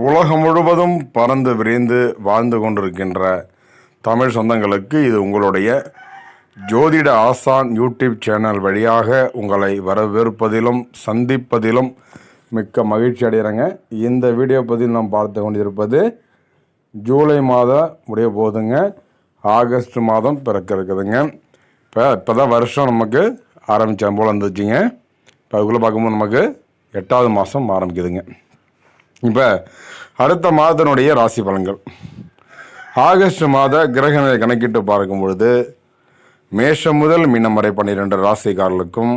உலகம் முழுவதும் பறந்து விரிந்து வாழ்ந்து கொண்டிருக்கின்ற தமிழ் சொந்தங்களுக்கு இது உங்களுடைய ஜோதிட ஆசான் யூடியூப் சேனல் வழியாக உங்களை வரவேற்பதிலும் சந்திப்பதிலும் மிக்க மகிழ்ச்சி அடைகிறேங்க. இந்த வீடியோ பதிவில் நாம் பார்த்து கொண்டிருப்பது ஜூலை மாதம் முடிய போகுதுங்க ஆகஸ்ட் மாதம் பிறக்க இருக்குதுங்க. இப்போ இப்போ தான் வருஷம் நமக்கு ஆரம்பித்த போல் இருந்துச்சுங்க. இப்போ அதுக்குள்ளே பார்க்கும்போது நமக்கு எட்டாவது மாதம் ஆரம்பிக்குதுங்க. இப்போ அடுத்த மாதத்தினுடைய ராசி பலன்கள். ஆகஸ்ட் மாத கிரகணத்தை கணக்கிட்டு பார்க்கும் பொழுது மேஷம் முதல் மீனம் வரை பன்னிரெண்டு ராசிக்காரர்களுக்கும்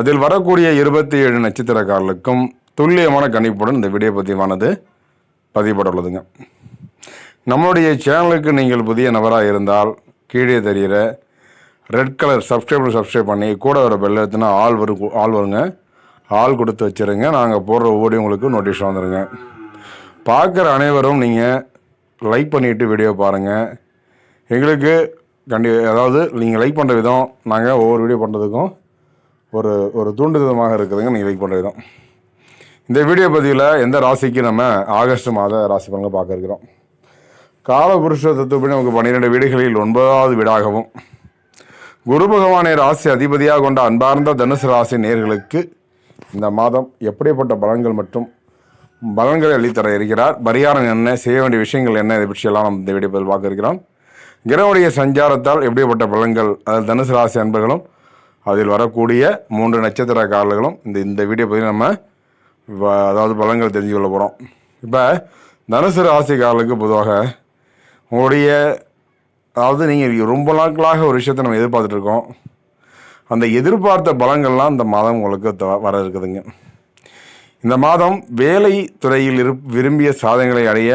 அதில் வரக்கூடிய இருபத்தி ஏழு நட்சத்திரக்காரர்களுக்கும் துல்லியமான கணிப்புடன் இந்த வீடியோ பதிவானது பதிவுபட்டுள்ளதுங்க. நம்மளுடைய சேனலுக்கு நீங்கள் புதிய நபராக இருந்தால் கீழே தெரிகிற ரெட் கலர் சப்ஸ்கிரைப் சப்ஸ்கிரைப் பண்ணி கூட வர பெல் எடுத்துனா ஆள் வரும் ஆள் வருங்க. ஆள் கொடுத்து வச்சுருங்க. நாங்கள் போடுற ஓடி உங்களுக்கு நோட்டீஸ் வந்துடுங்க பார்க்குற அனைவரும் நீங்கள் லைக் பண்ணிவிட்டு வீடியோ பாருங்கள் எங்களுக்கு கண்டி அதாவது நீங்கள் லைக் பண்ணுற விதம் நாங்கள் ஒவ்வொரு வீடியோ பண்ணுறதுக்கும் ஒரு ஒரு தூண்டுதலமாக இருக்குதுங்க. நீங்கள் லைக் பண்ணுற விதம். இந்த வீடியோ பதிவில் எந்த ராசிக்கு நம்ம ஆகஸ்ட் மாத ராசி பலன்கள் பார்க்க இருக்கிறோம். காலபுருஷ தத்துவப்படி நமக்கு பன்னிரெண்டு வீடுகளில் ஒன்பதாவது வீடாகவும் குரு பகவானை ராசி அதிபதியாக கொண்ட அன்பார்ந்த தனுசு ராசி நேர்களுக்கு இந்த மாதம் எப்படிப்பட்ட பலன்கள் மற்றும் பலன்களை அளித்தர இருக்கிறார்? பரிகாரம் என்ன? செய்ய வேண்டிய விஷயங்கள் என்ன? இதை பற்றியெல்லாம் நாம் இந்த வீடியோவில் பார்க்க இருக்கிறோம். கிரகனுடைய சஞ்சாரத்தால் எப்படிப்பட்ட பலன்கள் அதாவது தனுசு ராசி அன்பர்களும் அதில் வரக்கூடிய மூன்று நட்சத்திர நட்சத்திரக்காரர்களும் இந்த இந்த வீடியோ பற்றி நம்ம வ- அதாவது பலன்கள் தெரிஞ்சு கொள்ள போகிறோம் இப்போ தனுசு ராசிக்காரர்களுக்கு பொதுவாக உங்களுடைய அதாவது நீங்கள் ரொம்ப நாட்களாக ஒரு விஷயத்தை நம்ம எதிர்பார்த்துட்ருக்கோம் அந்த எதிர்பார்த்த பலங்கள்லாம் இந்த மாதம் உங்களுக்கு வர இருக்குதுங்க. இந்த மாதம் வேலை துறையில் இரு விரும்பிய சாதனைகளை அடைய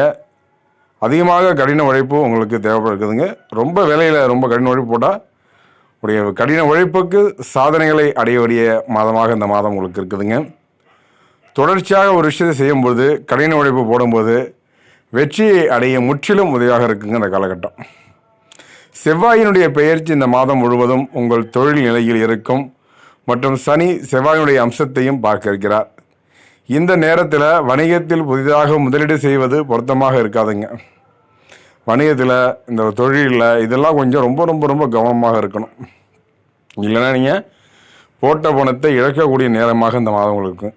அதிகமாக கடின உழைப்பு உங்களுக்கு தேவைப்படுக்குதுங்க ரொம்ப வேலையில் ரொம்ப கடின உழைப்பு போட்டால் உடைய கடின உழைப்புக்கு சாதனைகளை அடையக்கூடிய மாதமாக இந்த மாதம் உங்களுக்கு இருக்குதுங்க. தொடர்ச்சியாக ஒரு விஷயத்தை செய்யும்போது கடின உழைப்பு போடும்போது வெற்றியை அடைய முற்றிலும் உதவியாக இருக்குங்க இந்த காலகட்டம். செவ்வாயினுடைய பெயர்ச்சி இந்த மாதம் முழுவதும் உங்கள் தொழில் நிலையில் இருக்கும் மற்றும் சனி செவ்வாயினுடைய அம்சத்தையும் பார்க்க இருக்கிறார் இந்த நேரத்தில் வணிகத்தில் புதிதாக முதலீடு செய்வது பொருத்தமாக இருக்காதுங்க. வணிகத்தில் இந்த தொழிலில் இதெல்லாம் கொஞ்சம் ரொம்ப ரொம்ப ரொம்ப கவனமாக இருக்கணும். இல்லைன்னா நீங்கள் போட்ட பணத்தை இழக்கக்கூடிய நேரமாக இந்த மாதம் உங்களுக்கு. இருக்கும்.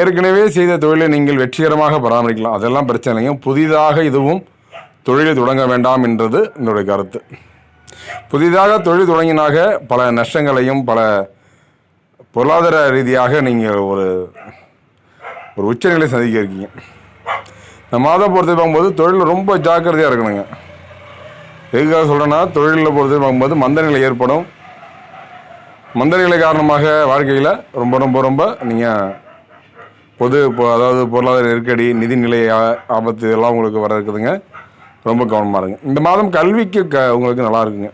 ஏற்கனவே செய்த தொழிலை நீங்கள் வெற்றிகரமாக பராமரிக்கலாம். அதெல்லாம் பிரச்சனை இல்லைங்க. புதிதாக இதுவும் தொழிலை தொடங்க வேண்டாம் என்றது என்னுடைய கருத்து. புதிதாக தொழில் தொடங்கினாக பல நஷ்டங்களையும் பல பொருளாதார ரீதியாக நீங்கள் ஒரு ஒரு உச்சநிலை சந்திக்க இருக்கீங்க. இந்த மாதம் பொறுத்து பார்க்கும்போது தொழில் ரொம்ப ஜாக்கிரதையாக இருக்கணுங்க. எதுக்காக சொல்கிறேன்னா தொழிலில் பொறுத்து பார்க்கும்போது மந்தநிலை ஏற்படும். மந்தநிலை காரணமாக வாழ்க்கையில் ரொம்ப ரொம்ப ரொம்ப நீங்கள் பொது இப்போ அதாவது பொருளாதார நெருக்கடி நிதிநிலை ஆபத்து இதெல்லாம் உங்களுக்கு வர இருக்குதுங்க. ரொம்ப கவனமாக இருங்க. இந்த மாதம் கல்விக்கு க உங்களுக்கு நல்லா இருக்குங்க.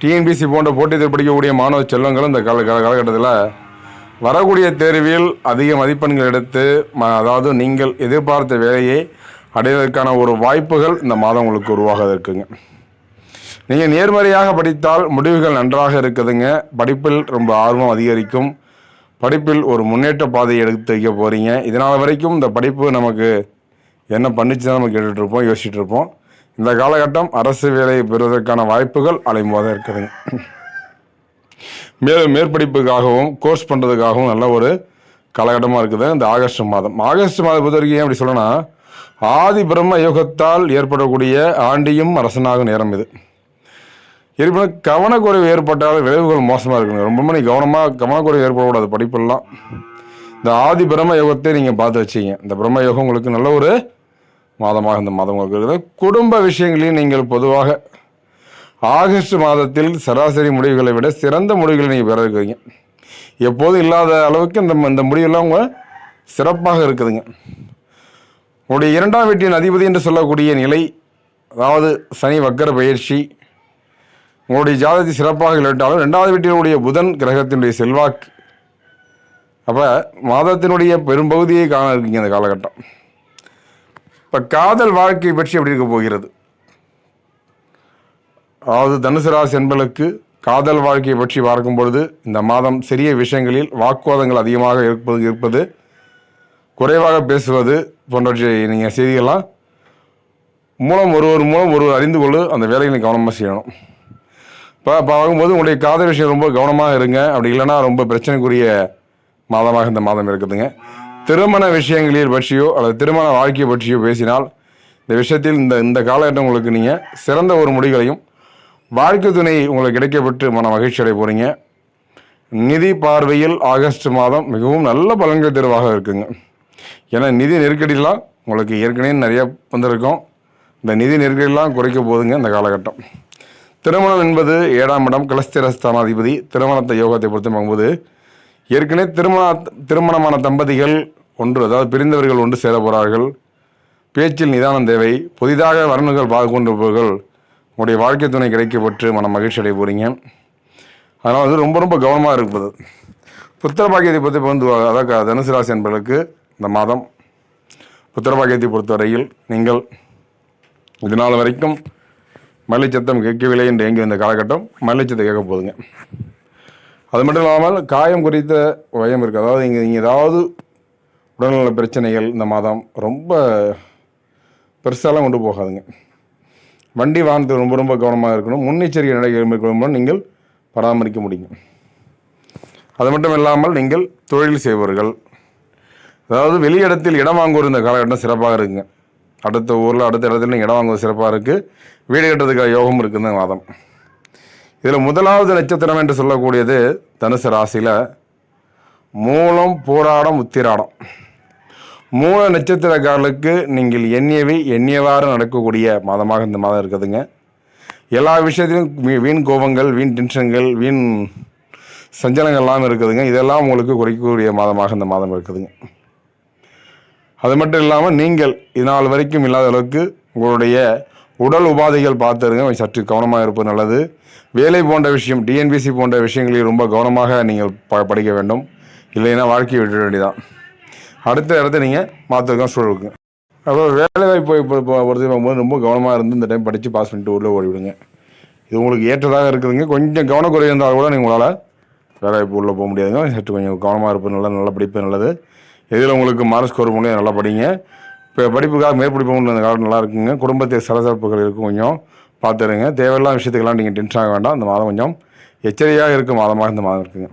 டிஎன்பிசி போன்ற போட்டித் தேர்வு படிக்கக்கூடிய மாணவ செல்வங்களும் இந்த கால கால- காலகட்டத்தில் வரக்கூடிய தேர்வில் அதிக மதிப்பெண்கள் எடுத்து ம- அதாவது நீங்கள் எதிர்பார்த்த வேலையை அடைவதற்கான ஒரு வாய்ப்புகள் இந்த மாதம் உங்களுக்கு உருவாக இருக்குங்க. நீங்கள் நேர்மறையாக படித்தால் முடிவுகள் நன்றாக இருக்குதுங்க. படிப்பில் ரொம்ப ஆர்வம் அதிகரிக்கும். படிப்பில் ஒரு முன்னேற்ற பாதையை எடுத்து வைக்க போகிறீங்க இதனால் வரைக்கும் இந்த படிப்பு நமக்கு என்ன பண்ணிச்சு தான் நம்ம கேட்டுட்ருப்போம் யோசிச்சுட்டு இருப்போம் இந்த காலகட்டம் அரசு வேலையை பெறுவதற்கான வாய்ப்புகள் அலைமோத இருக்குதுங்க. மேலும் மேற்படிப்புக்காகவும் கோர்ஸ் பண்ணுறதுக்காகவும் நல்ல ஒரு காலகட்டமாக இருக்குது. இந்த ஆகஸ்ட் மாதம். ஆகஸ்ட் மாதம் பொறுத்த வரைக்கும் ஏன் அப்படி சொல்லணும்னா ஆதி பிரம்ம யோகத்தால் ஏற்படக்கூடிய ஆண்டியும் அரசனாகும் நேரம் இது. இருப்பினும் கவனக்குறைவு ஏற்பட்டால் விளைவுகள் மோசமாக இருக்குங்க. ரொம்ப நீ கவனமாக கவனக்குறைவு ஏற்படக்கூடாது படிப்பெல்லாம். இந்த ஆதி பிரம்ம யோகத்தை நீங்கள் பார்த்து வச்சிங்க. இந்த பிரம்ம யோகம் உங்களுக்கு நல்ல ஒரு மாதமாக இந்த மாதம் இருக்கிறது. குடும்ப விஷயங்களையும் நீங்கள் பொதுவாக ஆகஸ்ட் மாதத்தில் சராசரி முடிவுகளை விட சிறந்த முடிவுகளை நீங்கள் பெற இருக்கிறீங்க. எப்போதும் இல்லாத அளவுக்கு இந்த இந்த முடிவெல்லாம் உங்கள் சிறப்பாக இருக்குதுங்க. உங்களுடைய இரண்டாம் வீட்டின் அதிபதி என்று சொல்லக்கூடிய நிலை அதாவது சனி வக்கர பயிற்சி உங்களுடைய ஜாதகத்தை சிறப்பாக இல்லாட்டாலும் ரெண்டாவது வீட்டினுடைய புதன் கிரகத்தினுடைய செல்வாக்கு. அப்போ மாதத்தினுடைய பெரும்பகுதியை காண இருக்கீங்க இந்த காலகட்டம். இப்போ காதல் வாழ்க்கையை பற்றி எப்படி இருக்க போகிறது? அதாவது தனுசு ராசி என்பளுக்கு காதல் வாழ்க்கையை பற்றி பார்க்கும் பொழுது இந்த மாதம் சிறிய விஷயங்களில் வாக்குவாதங்கள் அதிகமாக இருப்பது இருப்பது குறைவாக பேசுவது போன்றவற்றை நீங்கள் செய்திகள்லாம் மூலம் ஒருவர் மூலம் ஒருவர் அறிந்து கொண்டு அந்த வேலைகளை கவனமாக செய்யணும். இப்போ பார்க்கும்போது உங்களுடைய காதல் விஷயம் ரொம்ப கவனமாக இருங்க. அப்படி இல்லைன்னா ரொம்ப பிரச்சனைக்குரிய மாதமாக இந்த மாதம் இருக்குதுங்க. திருமண விஷயங்களில் பற்றியோ அல்லது திருமண வாழ்க்கையை பற்றியோ பேசினால் இந்த விஷயத்தில் இந்த இந்த காலகட்டம் உங்களுக்கு நீங்கள் சிறந்த ஒரு முடிகளையும் வாழ்க்கை துணை உங்களுக்கு கிடைக்கப்பட்டு மன மகிழ்ச்சி அடைய போகிறீங்க நிதி பார்வையில் ஆகஸ்ட் மாதம் மிகவும் நல்ல பலன்கள் தேர்வாக இருக்குங்க. ஏன்னா நிதி நெருக்கடியெலாம் உங்களுக்கு ஏற்கனவே நிறைய வந்திருக்கும். இந்த நிதி நெருக்கடியெலாம் குறைக்க போகுதுங்க இந்த காலகட்டம். திருமணம் என்பது ஏழாம் இடம் கிளஸ்திரஸ்தானாதிபதி திருமணத்தை யோகத்தை பொறுத்து பார்க்கும்போது ஏற்கனவே திருமண திருமணமான தம்பதிகள் ஒன்று அதாவது பிரிந்தவர்கள் ஒன்று சேர போகிறார்கள் பேச்சில் நிதானம் தேவை. புதிதாக வரணுகள் பார்த்து கொண்டிருப்பவர்கள் உங்களுடைய வாழ்க்கை துணை கிடைக்கப்பட்டு மன மகிழ்ச்சி அடைய போகிறீங்க அதனால் வந்து ரொம்ப ரொம்ப கவனமாக இருப்பது. புத்திர பாக்கியத்தை பற்றி வந்து அதாவது தனுசு ராசி என்பவர்களுக்கு இந்த மாதம் புத்திர பாக்கியத்தை பொறுத்தவரையில் நீங்கள் இது நாள் வரைக்கும் மல்லிச்சத்தம் கேட்கவில்லை என்று இயங்கி இந்த காலகட்டம் மல்லிச்சத்தை கேட்க போதுங்க. அது மட்டும் இல்லாமல் காயம் குறித்த பயம் இருக்குது அதாவது இங்கே நீங்கள் ஏதாவது உடல்நல பிரச்சனைகள் இந்த மாதம் ரொம்ப பெருசாலாம் கொண்டு போகாதுங்க. வண்டி வாகனத்தில் ரொம்ப ரொம்ப கவனமாக இருக்கணும். முன்னெச்சரிக்கை நடவடிக்கை மேற்கொள்ளும் நீங்கள் பராமரிக்க முடியும் அது மட்டும் இல்லாமல் நீங்கள் தொழில் செய்பவர்கள். அதாவது வெளியிடத்தில் இடம் வாங்குவது இந்த காலகட்டம் சிறப்பாக இருக்குங்க. அடுத்த ஊரில் அடுத்த இடத்துல நீங்கள் இடம் வாங்குவது சிறப்பாக இருக்குது வீடு கட்டுறதுக்காக யோகம் இருக்குது இந்த மாதம். இதில் முதலாவது நட்சத்திரம் என்று சொல்லக்கூடியது தனுசு ராசியில் மூலம் போராடம் உத்திராடம். மூல நட்சத்திரக்காரர்களுக்கு நீங்கள் எண்ணியவை எண்ணியவாறு நடக்கக்கூடிய மாதமாக இந்த மாதம் இருக்குதுங்க. எல்லா விஷயத்திலும் வீ- வீண் கோபங்கள் வீண் டென்ஷன்கள் வீண் சஞ்சலங்கள்லாம் இருக்குதுங்க. இதெல்லாம் உங்களுக்கு குறைக்கக்கூடிய மாதமாக இந்த மாதம் இருக்குதுங்க. அது மட்டும் இல்லாமல் நீங்கள் இதனால் வரைக்கும் இல்லாத அளவுக்கு உங்களுடைய உடல் உபாதைகள் பார்த்துருங்க சற்று கவனமாக இருப்பது நல்லது. வேலை போன்ற விஷயம் டிஎன்பிசி போன்ற விஷயங்களில் ரொம்ப கவனமாக நீங்கள் ப படிக்க வேண்டும். இல்லைன்னா வாழ்க்கையை விட்டுட வேண்டியதான் அடுத்த இடத்த நீங்கள் மாற்றிருக்கோம் சூழலுக்கு. அப்புறம் வேலை வாய்ப்பு பொறுத்து ரொம்ப கவனமாக இருந்து இந்த டைம் படித்து பாஸ் பண்ணிட்டு உள்ளே ஓடிவிடுங்க. இது உங்களுக்கு ஏற்றதாக இருக்குதுங்க. கொஞ்சம் கவனக்குறை இருந்தால் கூட நீங்கள் உங்களால் வேலை வாய்ப்பு உள்ளே போக முடியாதுங்க. சற்று கொஞ்சம் கவனமாக இருப்பது நல்லது நல்லா படிப்பு நல்லது. இதில் உங்களுக்கு மார்க் ஸ்கோர் பண்ணி நல்லா படிங்க. இப்போ படிப்புக்காக மேற்படிப்பு அந்த காலம் நல்லா இருக்குங்க குடும்பத்தில் சலசலப்புகள் இருக்கும் கொஞ்சம். பார்த்துருங்க தேவையில்லாத விஷயத்துக்கெல்லாம் நீங்கள் டென்ஷன் ஆக வேண்டாம். இந்த மாதம் கொஞ்சம் எச்சரிக்கையாக இருக்கும். மாதமாக இந்த மாதம் இருக்குங்க.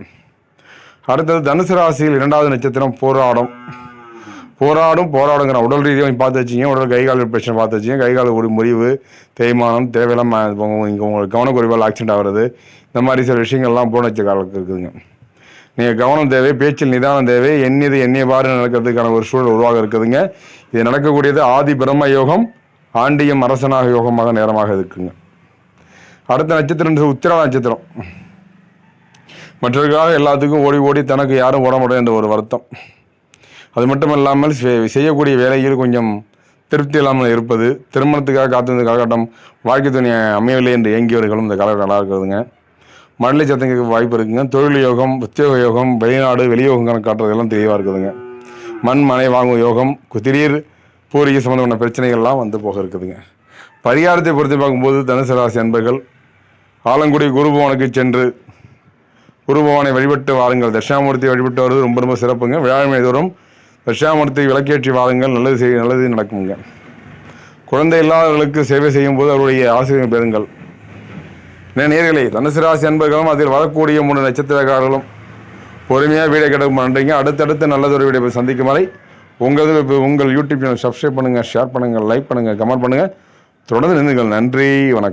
அடுத்தது தனுசு ராசியில் இரண்டாவது நட்சத்திரம் போராடும். போராடும் போராடுங்கிற உடல் ரீதியாக பார்த்து வச்சிங்க. உடல் கை கால் பிரச்சனை பார்த்து வச்சிங்க. கை கால் ஒரு முறிவு தேய்மானம் தேவையில்லாமல் இங்கே உங்களுக்கு கவனக்குறைவால் ஆக்சிடென்ட் ஆகிறது. இந்த மாதிரி சில விஷயங்கள்லாம் போன வச்ச காலத்துக்கு இருக்குதுங்க. நீங்கள் கவனம் தேவை பேச்சில் நிதானம் தேவை எண்ணியது எண்ணியவாறு நடக்கிறதுக்கான ஒரு சூழல் உருவாக இருக்குதுங்க. இது நடக்கக்கூடியது ஆதி பிரம்ம யோகம் ஆண்டியம் அரசனாக யோகமாக நேரமாக இருக்குங்க. அடுத்த நட்சத்திரம் உத்திரா நட்சத்திரம். மற்றவர்களாக எல்லாத்துக்கும் ஓடி ஓடி தனக்கு யாரும் ஓட என்ற ஒரு வருத்தம். அது மட்டும் இல்லாமல் செய்யக்கூடிய வேலையில் கொஞ்சம் திருப்தி இல்லாமல் இருப்பது திருமணத்துக்காக காத்திருந்த காலகட்டம் வாழ்க்கை துணை அமையவில்லை என்று இயங்கியவர்களும் இந்த காலகட்டம் நல்லா இருக்குதுங்க மழலை சத்தங்களுக்கு வாய்ப்பு இருக்குங்க. தொழில் யோகம் உத்தியோக யோகம் வெளிநாடு வெளியோகம் கணக்கு காட்டுறதெல்லாம் தெளிவாக இருக்குதுங்க. மண் மனை வாங்கும் யோகம் திடீர் பூரிகை சம்மந்தமான பிரச்சனைகள்லாம் வந்து போக இருக்குதுங்க. பரிகாரத்தை பொறுத்து பார்க்கும்போது தனுசு ராசி அன்பர்கள் ஆலங்குடி குருபவனுக்கு சென்று குருபவனை வழிபட்டு வாருங்கள். தட்சிணாமூர்த்தியை வழிபட்டு வருவது ரொம்ப ரொம்ப சிறப்புங்க. விழாமை தோறும் தட்சிணாமூர்த்தி விளக்கேற்றி வாருங்கள். நல்லது செய் நல்லது நடக்குங்க. குழந்தை இல்லாதவர்களுக்கு சேவை செய்யும் போது அவருடைய ஆசிரியர் பெறுங்கள். நேர்களை நேயர்களே தனுசு ராசி அன்பர்களும் அதில் வரக்கூடிய மூணு நட்சத்திரக்காரர்களும் பொறுமையாக வீடியோ கிடைக்க பண்ணுறீங்க அடுத்தடுத்து நல்லதொரு வீடியோ சந்திக்கும் வரை உங்களது இப்போ உங்கள் யூடியூப் சேனல் சப்ஸ்கிரைப் பண்ணுங்கள் ஷேர் பண்ணுங்கள் லைக் பண்ணுங்கள் கமெண்ட் பண்ணுங்கள் தொடர்ந்து நின்றுங்கள். நன்றி வணக்கம்.